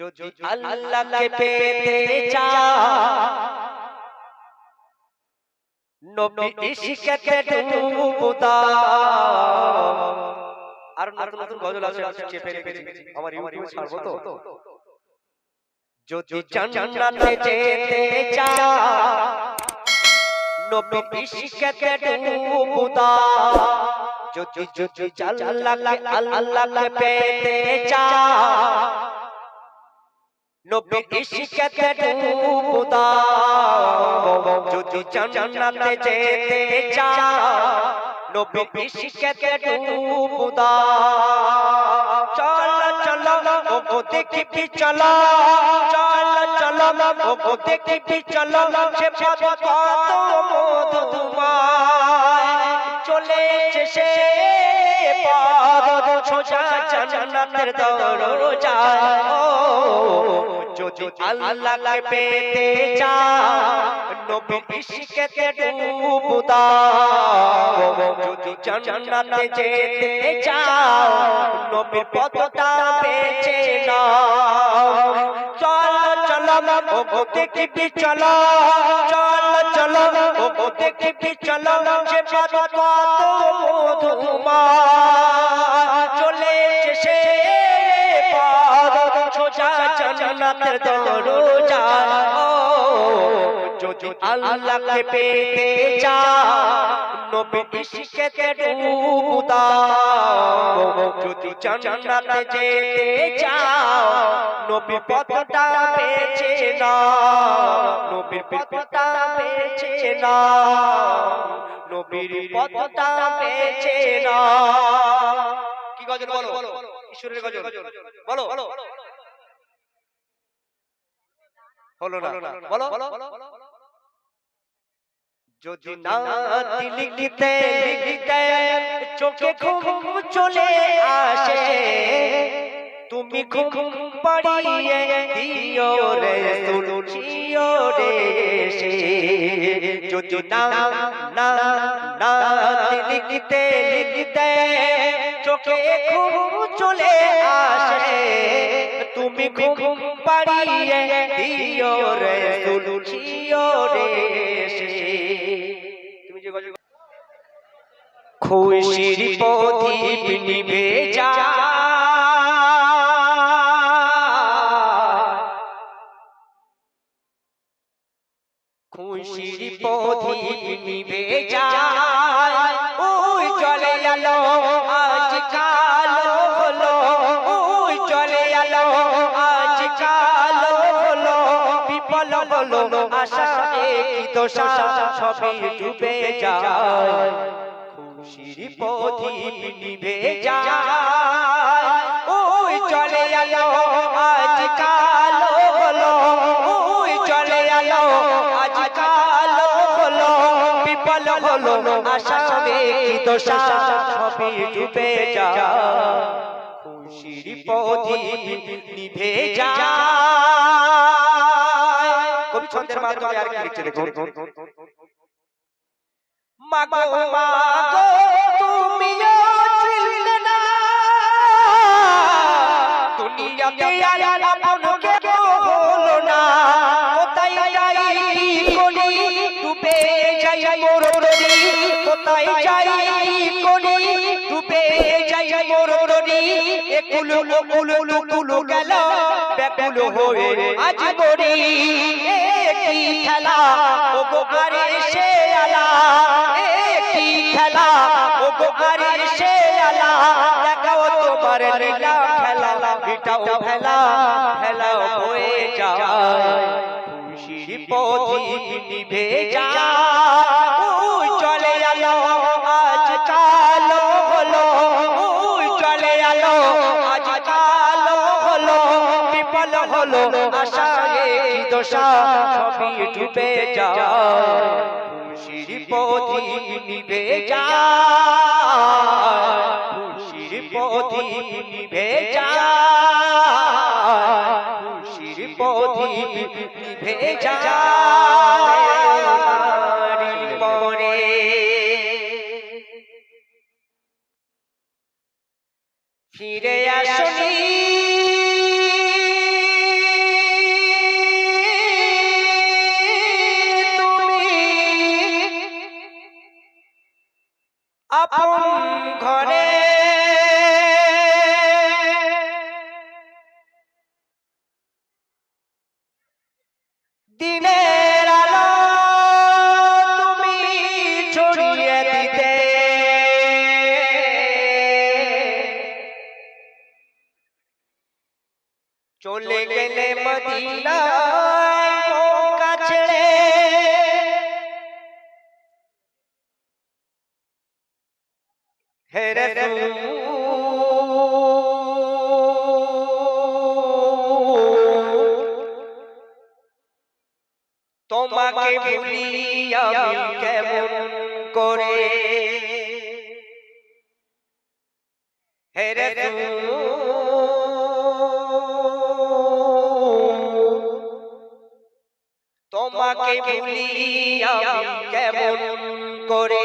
যদি আল্লাহকে পেতে চাও নবী ইশিকেতে ডুবো দাও আর নতুন নতুন গজল আছে চেপে রেখেছি আমার ইউটিউবে ছাড়বো তো যদি জান্নাতে যেতে চাও নবী ইশিকেতে ডুবো দাও যদি যদি আল্লাহকে আল্লাহকে পেতে চাও নবী ইশিকেতে ডুবো দাও যদি জান্নাতে যেতে চাও নবী ইশিকেতে ডুবো দাও চল চল ও দেখি চল। চল চল ও দেখি চল। সে পদ কত মধুময়। চলে এসে পদ সোজা জান্নাতের দরজা ও যদি আল্লাহকে পেতে চাও নবী ইশকেতে ডুবো দাও। যদি জান্নাতে যেতে চাও নবীর পথটা বেছে নাও। চল চল ও দেখি চল। চল চল ও দেখি চল। সে পথ কত জান্নাতের দরজা যদি আল্লাহকে পেতে চাও নবী ইশকেতে ডুবো দাও যদি জান্নাতে যেতে চাও নবী পথটা বেছে নাও। নবীর পথটা বেছে নাও। নবীর পথটা বেছে নাও। কি গজল বলো? ঈশ্বরের বলো। হলো না। বলো। যদি না লিখতে লিখতে চোখে ঘুম চলে আসে তুমি ঘুম পাড়িয়ে দিও রে তুলছিও রে যদি না না না লিখতে লিখতে চোখে তুমি ঘুম পাড়িয়ে দিও রে তুলছিও রে যে খুশির প্রদীপ নিভে যা। খুশির প্রদীপ নিভে যায় হলো আশা একই দশা? সবই ডুবে যায়। খুশির প্রদীপ নিভে যায়। ওই চলে এলো আজ কালো হলো। ওই চলে এলো আজ কালো হলো। বিপল হলো আশা কি দশা? সবই ডুবে যায়। খুশির প্রদীপ নিভে যায়। কবি ছন্দের মাধ্যমে আর কি লিখছে দেখুন। মাগো মাগো তুমিও চিনলে না। দুনিয়াতে আর আপন কেউ হলো না। কোথায় যাই কি করি ডুবে যাই মোর তরি কোথায় যাই কি করি ডুবে যাই মোর তরি একুল কুল কুল গেল ব্যাকুল হয়ে আজ মরি। খেলা? ও গো আরে সে আলা কি খেলা? ও গো আরে সে আলা। দেখাও তোমার লীলা খেলা। এটাও ভেলা ভেলা হয়ে যায়। খুশির পথি নিভে যায়। কি দশা সবই ডুবে যায়, খুশির প্রদীপ নিভে যায়, খুশির প্রদীপ নিভে যায় খুশির প্রদীপ নিভে যায়, ফিরে আপন ঘরে দিনের আলো তুমি ছড়িয়ে দিতে। চলে গেলে মদিনা হে তোমাকে ভুলি আমি কেমন করে? হে তোমাকে ভুলি আমি কেমন করে?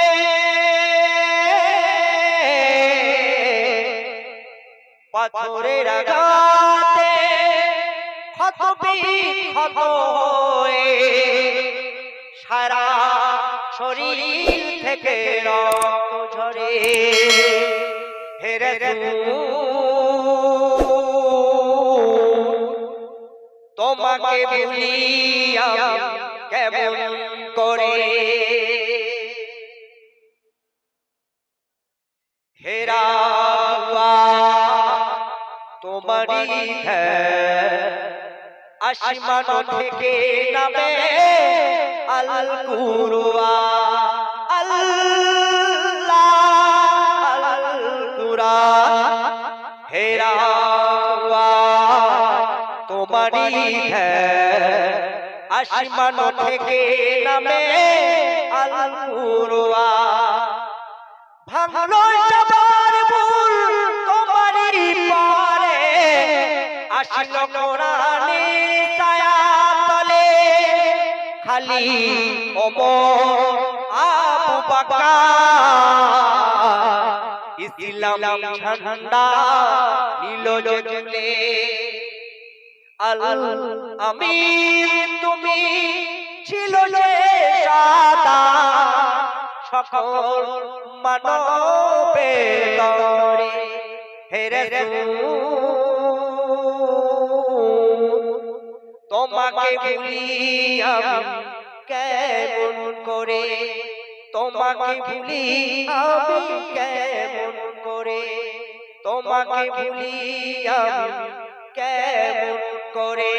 পাথরের আঘাতে ক্ষত ক্ষত হয়ে সারা শরীর থেকে রক্ত ঝরে হেরে তোমাকে ভুলি আমি কেমন করে? হেরা তোমারই আসমান থেকে নামে আল কুরুয়া আল্লাহ আল কুরা হেরা তোমারই আসমান থেকে নামে আল কুরুয়া ভাঙলো আসল কোরআনে ছায়া তলে খালি ওমর আবু বকর ইসলাম ঝান্ডা নীল জলে। আল আমির তুমি ছিল যে সাদা। সকল মানবে তরে হেরে তোমাকে ভুলি আমি কেমন করে? তোমাকে ভুলি আমি কেমন করে? তোমাকে ভুলি আমি কেমন করে?